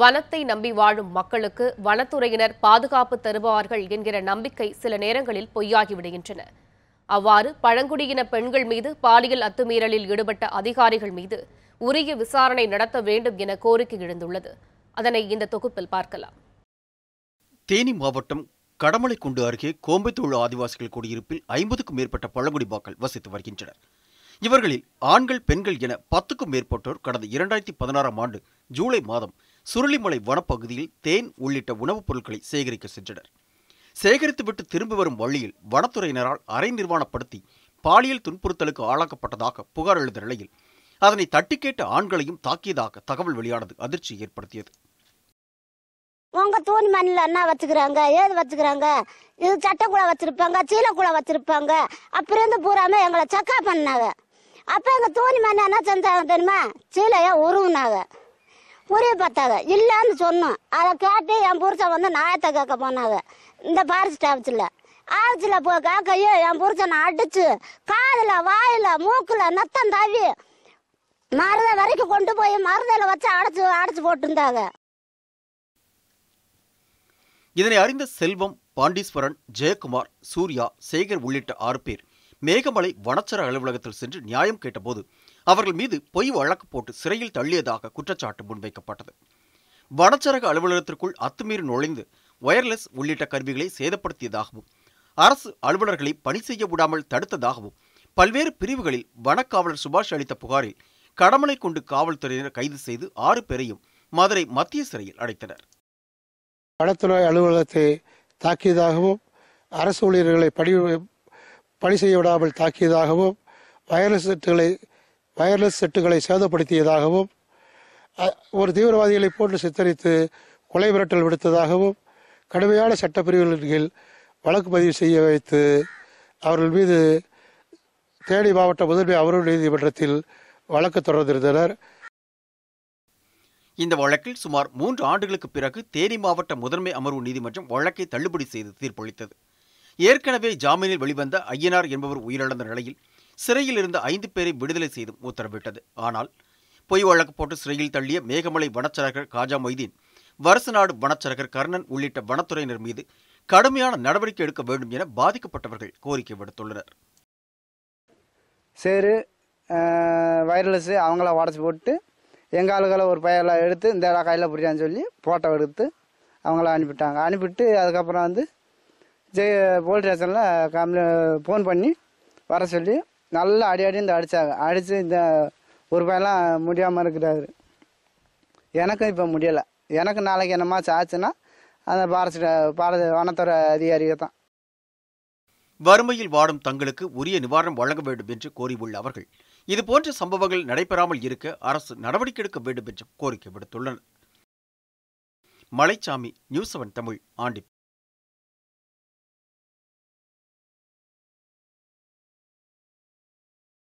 வனத்தை நம்பி வாழும் மக்களுக்கு வனத்துறையினர் பாதுகாப்பு தருவார்கள் என்கிற நம்பிக்கை சில நேரங்களில் பொய்யாகிவிடுகின்றன அவ்வாறு பழங்குடியின பெண்கள் மீது பாலியல் அத்துமீறலில் ஈடுபட்ட அதிகாரிகள் மீது உரிய விசாரணை நடத்த வேண்டும் என கோரிக்கை எழுந்துள்ளது. அதனை இந்த தொகுப்பில் பார்க்கலாம். தேனி மாவட்டம் கடமலைக்குண்டு அருகே கோம்பைத்தோழு ஆதிவாசிகள் குடியிருப்பில் ஐம்பதுக்கும் மேற்பட்ட பழங்குடி மக்கள் வசித்து வருகின்றனர். இவர்களில் ஆண்கள் பெண்கள் என பத்துக்கும் மேற்பட்டோர் கடந்த இரண்டாயிரத்தி பதினாறாம் ஆண்டு ஜூலை மாதம் சுருளிமலை வனப்பகுதியில் தேன் உள்ளிட்ட உணவுப் பொருட்களை சேகரிக்க சென்றனர். சேகரித்துவிட்டு திரும்பி வரும் வழியில் வனத்துறையினரால் அரை நிர்வாணப்படுத்தி பாலியல் துன்புறுத்தலுக்கு ஆளாக்கப்பட்டதாக புகார் எழுந்த நிலையில் அதனை தட்டி கேட்ட ஆண்களையும் தாக்கியதாக தகவல் வெளியானது அதிர்ச்சி ஏற்படுத்தியது. உங்க தூண் மண்ணில் என்ன வச்சுக்கிறாங்க ஏது வச்சுக்கிறாங்க? இது சட்டக்குள்ள வச்சிருப்பாங்க சீலக்குள்ள வச்சிருப்பாங்க. அப்புறம் இருந்து பூராம எங்களை சக்கா பண்ணாங்க. அப்ப எங்க தூண் மண் என்ன செஞ்சாங்க தெரியுமா? சீலைய உருவுனாங்க. உருவி பத்தாத. இல்லைன்னு சொன்னோம் அதை கேட்டு என் புருஷன் வந்து நாயத்தை கேட்க போனாங்க இந்த பாரிஸ்ட் ஆஃபீஸில் ஆஃபீஸில் போ கேட்கையும் என் புருஷனை அடிச்சு காதில் வாயில் மூக்கில் நத்தம் தவி மருத வரைக்கும் கொண்டு போய் மருதையில் வச்சு அடைச்சு அடைச்சு போட்டிருந்தாங்க. இதனை அறிந்த செல்வம் பாண்டீஸ்வரன் ஜெயக்குமார் சூர்யா சேகர் உள்ளிட்ட ஆறு பேர். மேகமலை வனச்சர அலுவலகத்தில் சென்று நியாயம் கேட்டபோது அவர்கள் மீது பொய் வழக்கு போட்டு சிறையில் தள்ளியதாக குற்றச்சாட்டு முன்வைக்கப்பட்டது. வனச்சரக அலுவலகத்திற்குள் அத்துமீறி நுழைந்து வயர்லெஸ் உள்ளிட்ட கருவிகளை சேதப்படுத்தியதாகவும் அரசு அலுவலர்களை பணி செய்ய விடாமல் தடுத்ததாகவும் பல்வேறு பிரிவுகளில் வனக்காவலர் சுபாஷ் அளித்த புகாரில் கடமலை கொண்டு காவல்துறையினர் கைது செய்து ஆறு பேரையும் மதுரை மத்திய சிறையில் அடைத்தனர். வனத்துறை அலுவலகத்தை தாக்கியதாகவும் அரசு ஊழியர்களை பணி பணி செய்ய விடாமல் தாக்கியதாகவும் வயர்லெஸ் செட்டுகளை வயர்லெஸ் செட்டுகளை சேதப்படுத்தியதாகவும் ஒரு தீவிரவாதிகளை போன்று சித்தரித்து கொலை மிரட்டல் விடுத்ததாகவும் கடுமையான சட்டப்பிரிவுகளின் கீழ் வழக்கு பதிவு செய்ய வைத்து அவர்கள் மீது தேனி மாவட்ட முதன்மை அமர்வு நீதிமன்றத்தில் வழக்கு தொடர்ந்திருந்தனர். இந்த வழக்கில் சுமார் மூன்று ஆண்டுகளுக்கு பிறகு தேனி மாவட்ட முதன்மை அமர்வு நீதிமன்றம் வழக்கை தள்ளுபடி செய்து தீர்ப்பளித்தது. ஏற்கனவே ஜாமீனில் வெளிவந்த ஐயனார் என்பவர் உயிரிழந்த நிலையில் சிறையில் இருந்த ஐந்து பேரை விடுதலை செய்தும் உத்தரவிட்டது. ஆனால் பொய் வழக்கு போட்டு சிறையில் தள்ளிய மேகமலை வனச்சரகர் காஜா மொய்தீன் வருசநாடு வனச்சரகர் கர்ணன் உள்ளிட்ட வனத்துறையினர் மீது கடுமையான நடவடிக்கை எடுக்க வேண்டும் என பாதிக்கப்பட்டவர்கள் கோரிக்கை விடுத்துள்ளனர். சேரு வயர்லெஸ்ஸு அவங்கள உடச்சி போட்டு எங்கள் ஆளுகளை ஒரு பயலை எடுத்து இந்த கையில் பிடிச்சான்னு சொல்லி ஃபோட்டோ எடுத்து அவங்கள அனுப்பிட்டாங்க. அனுப்பிட்டு அதுக்கப்புறம் வந்து ஜெய போலீஸ் ஸ்டேஷனில் கம்ப்ளை ஃபோன் பண்ணி வர சொல்லி நல்லா அடி அடி இந்த அடித்தாங்க அடித்து இந்த ஒரு பையன்லாம் முடியாமல் இருக்கிறாரு. எனக்கும் இப்போ முடியலை. எனக்கு நாளைக்கு என்னமாச்சும் ஆச்சுன்னா அந்த பாரத பாரத வனத்துறை அதிகாரிகள் தான். வறுமையில் வாடும் தங்களுக்கு உரிய நிவாரணம் வழங்க வேண்டும் என்று கோரியுள்ள அவர்கள் இதுபோன்ற சம்பவங்கள் நடைபெறாமல் இருக்க அரசு நடவடிக்கை எடுக்க வேண்டும் என்று கோரிக்கை விடுத்துள்ளனர். Malaichamy news seven Tamil aunty